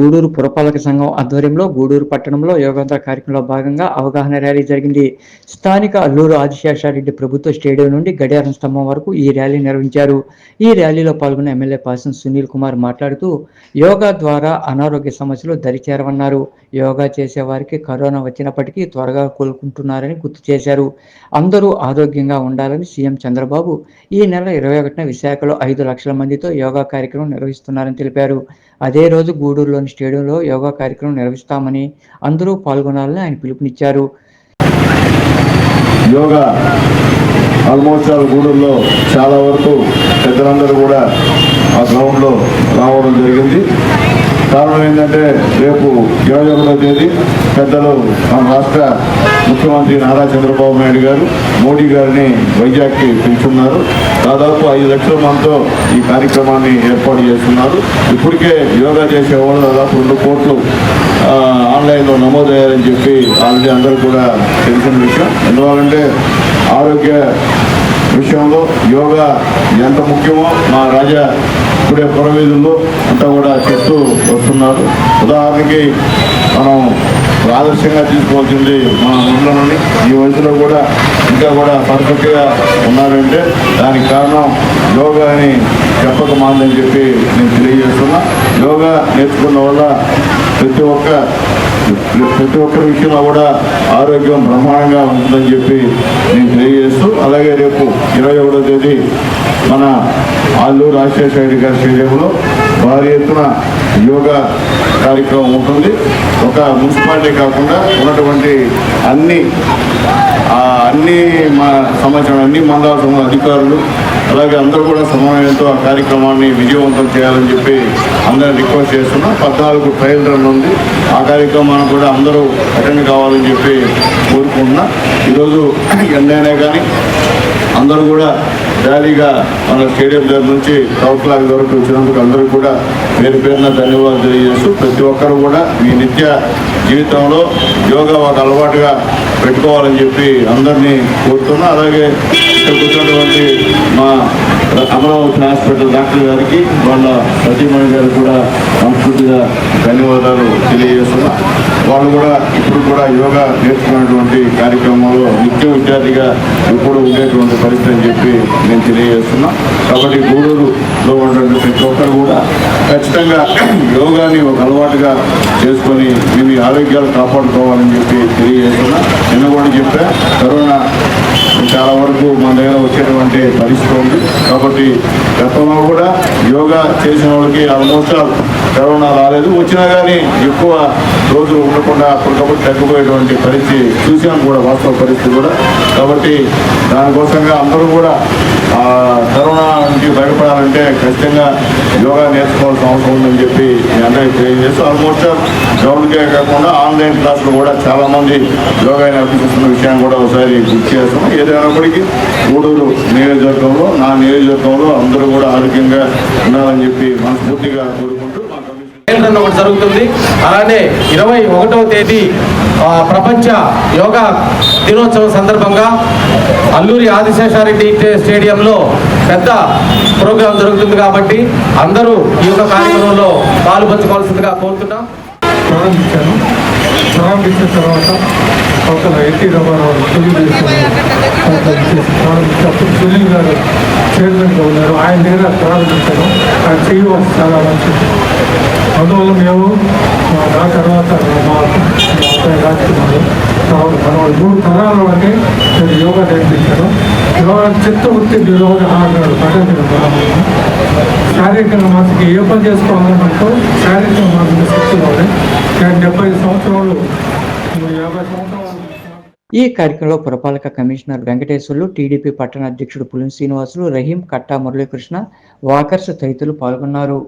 గూడూరు పురపాలక సంఘం ఆధ్వర్యంలో గూడూరు పట్టణంలో యోగాంధ్ర కార్యక్రమంలో భాగంగా అవగాహన ర్యాలీ జరిగింది. స్థానిక అల్లూరు ఆదిశేషారెడ్డి ప్రభుత్వ స్టేడియం నుండి గడియారం స్తంభం వరకు ఈ ర్యాలీ నిర్వహించారు. ఈ ర్యాలీలో పాల్గొన్న ఎమ్మెల్యే పాసం సునీల్ కుమార్ మాట్లాడుతూ యోగా ద్వారా అనారోగ్య సమస్యలు దరిచేరవన్నారు. యోగా చేసే వారికి కరోనా వచ్చినప్పటికీ త్వరగా కోలుకుంటున్నారని గుర్తు చేశారు. అందరూ ఆరోగ్యంగా ఉండాలని సీఎం చంద్రబాబు ఈ నెల ఇరవై ఒకటిన విశాఖలో ఐదు లక్షల మందితో యోగా కార్యక్రమం నిర్వహిస్తున్నారని తెలిపారు. అదే రోజు గూడూరులోని స్టేడియంలో యోగా కార్యక్రమం నిర్వహిస్తామని అందరూ పాల్గొనాలని ఆయన పిలుపునిచ్చారు. యోగా ఆల్మోస్ట్ ఆల్ గూడూరులో చాలా వరకు పెద్దలందరూ కూడా ఆ గ్రౌండ్లో రావడం జరిగింది. కారణం ఏంటంటే రేపు ఇరవై ఒకటో తేదీ పెద్దలు మన రాష్ట్ర ముఖ్యమంత్రి నారా చంద్రబాబు నాయుడు గారు మోడీ గారిని వైజాగ్కి పిలుచున్నారు. దాదాపు ఐదు లక్షల మందితో ఈ కార్యక్రమాన్ని ఏర్పాటు చేస్తున్నారు. ఇప్పటికే యోగా చేసేవాళ్ళు దాదాపు రెండు కోట్లు ఆన్లైన్లో నమోదయ్యారని చెప్పి ఆల్రెడీ అందరూ కూడా తెలిసిన విషయం. ఎందువల్లంటే ఆరోగ్య విషయంలో యోగా ఎంత ముఖ్యమో మా రాజా ఇప్పుడే పురవీధుల్లో అంతా కూడా చెప్తూ వస్తున్నారు. ఉదాహరణకి మనం ఆదర్శంగా తీసుకోవాల్సింది మన ఊళ్ళోని ఈ వయసులో కూడా ఇంకా కూడా పర్ఫెక్ట్గా ఉన్నారంటే దానికి కారణం యోగా అని చెప్పక మాందని చెప్పి నేను తెలియజేస్తున్నా. యోగా నేర్చుకున్న వల్ల ప్రతి ఒక్క ప్రతి ఒక్కరి విషయంలో కూడా ఆరోగ్యం బ్రహ్మాండంగా ఉంటుందని చెప్పి నేను తెలియజేస్తూ అలాగే రేపు ఇరవై ఒకటో తేదీ మన ఆల్లూరు రాజశేఖర రెడ్డి గారి స్టేడియంలో భారీ ఎత్తున యోగా కార్యక్రమం ఉంటుంది. ఒక మున్సిపాలిటీ కాకుండా ఉన్నటువంటి అన్ని అన్ని మా సంబంధించిన అన్ని మండల అధికారులు అలాగే అందరూ కూడా సమన్వయంతో ఆ కార్యక్రమాన్ని విజయవంతం చేయాలని చెప్పి అందరిని రిక్వెస్ట్ చేస్తున్నాం. పద్నాలుగు ట్రయల్ రన్ ఉంది. ఆ కార్యక్రమాన్ని కూడా అందరూ అటెండ్ కావాలని చెప్పి కోరుకుంటున్నా. ఈరోజు ఎన్నైనా కానీ అందరూ కూడా ర్యాలీగా మన స్టేడియం దగ్గర నుంచి టౌన్ లాగ్ వరకు వచ్చినందుకు అందరూ కూడా పేరు పేరున ధన్యవాదాలు తెలియజేస్తూ ప్రతి ఒక్కరు కూడా మీ నిత్య జీవితంలో యోగా ఒక అలవాటుగా పెట్టుకోవాలని చెప్పి అందరినీ కోరుతున్నా. అలాగే ఇక్కడ కూర్చున్నటువంటి మా అమరావతి హాస్పిటల్ డాక్టర్ గారికి వాళ్ళ సతీమణి గారికి కూడా సంస్కృతిగా ధన్యవాదాలు తెలియజేస్తున్నా. వాళ్ళు కూడా ఇప్పుడు కూడా యోగా నేర్చుకున్నటువంటి కార్యక్రమంలో నిత్యం విద్యార్థిగా ఇప్పుడు ఉండేటువంటి పరిస్థితి అని చెప్పి నేను తెలియజేస్తున్నా. కాబట్టి గూడూరులో ఉన్నటువంటి ప్రతి ఒక్కరు కూడా ఖచ్చితంగా యోగాని ఒక అలవాటుగా చేసుకొని మీ మీ ఆరోగ్యాలు కాపాడుకోవాలని చెప్పి తెలియజేస్తున్నా. నిన్న కూడా చెప్పా కరోనా చాలా వరకు మన దగ్గర వచ్చేటువంటి పరిస్థితి ఉంది. కాబట్టి గతంలో కూడా యోగా చేసిన వాళ్ళకి ఆల్మోస్ట్ కరోనా రాలేదు. వచ్చినా కానీ ఎక్కువ రోజులు ఉండకుండా అప్పటికప్పుడు తగ్గిపోయేటువంటి పరిస్థితి చూసాం కూడా వాస్తవ పరిస్థితి కూడా. కాబట్టి దానికోసంగా అందరూ కూడా ఆ, కరోనా నుంచి బయటపడాలంటే ఖచ్చితంగా యోగా నేర్చుకోవాల్సిన అవసరం ఉందని చెప్పి మీ అందరికీ తెలియజేస్తూ ఆల్మోస్ట్ గ్రౌండ్కే కాకుండా ఆన్లైన్ క్లాసులు కూడా చాలామంది యోగా నేర్పిస్తున్న విషయాన్ని కూడా ఒకసారి గుర్తు చేస్తాం. ఏదైనప్పటికీ గూడూరు నియోజకవర్గంలో నా నియోజకవర్గంలో అందరూ కూడా ఆరోగ్యంగా ఉండాలని చెప్పి మనస్ఫూర్తిగా కోరుకుంటూ ఒకటి జరుగుతుంది. అలానే ఇరవై ఒకటవ తేదీ ఆ, ప్రపంచ యోగా దినోత్సవం సందర్భంగా అల్లూరి ఆదిశేషారెడ్డి స్టేడియంలో పెద్ద ప్రోగ్రాం జరుగుతుంది కాబట్టి అందరూ ఈ యొక్క కార్యక్రమంలో పాలు పంచుకోవాల్సిందిగా కోరుతున్నాం. ప్రారంభించాను. ప్రారంభించిన తర్వాత పక్కన ఎన్టీ రామారావు తెలుగుదేశం ప్రారంభించి అప్పుడు సునీల్ గారు చైర్మన్గా ఉన్నారు. ఆయన దగ్గర ప్రారంభించాను ఆయన చేయవలసి చాలా మంచిది అందువల్ల మేము నా తర్వాత మా అబ్బాయి రాజకుమారు తర్వాత మన వాళ్ళు మూడు తరాల వరకే నేను యోగా నేర్పించాను. యోగా చిత్త వృత్తి నిరోధ ఆగాడు పద్ధతి శారీరక మానసిక ఏ పని చేసుకోవాలన్నట్టు శారీరక ఈ కార్యక్రమంలో పురపాలక కమిషనర్ వెంకటేశ్వర్లు టీడీపీ పట్టణ అధ్యక్షుడు పులిన్ శ్రీనివాసులు రహీం కట్టా మురళీకృష్ణ వాకర్స్ తదితరులు పాల్గొన్నారు.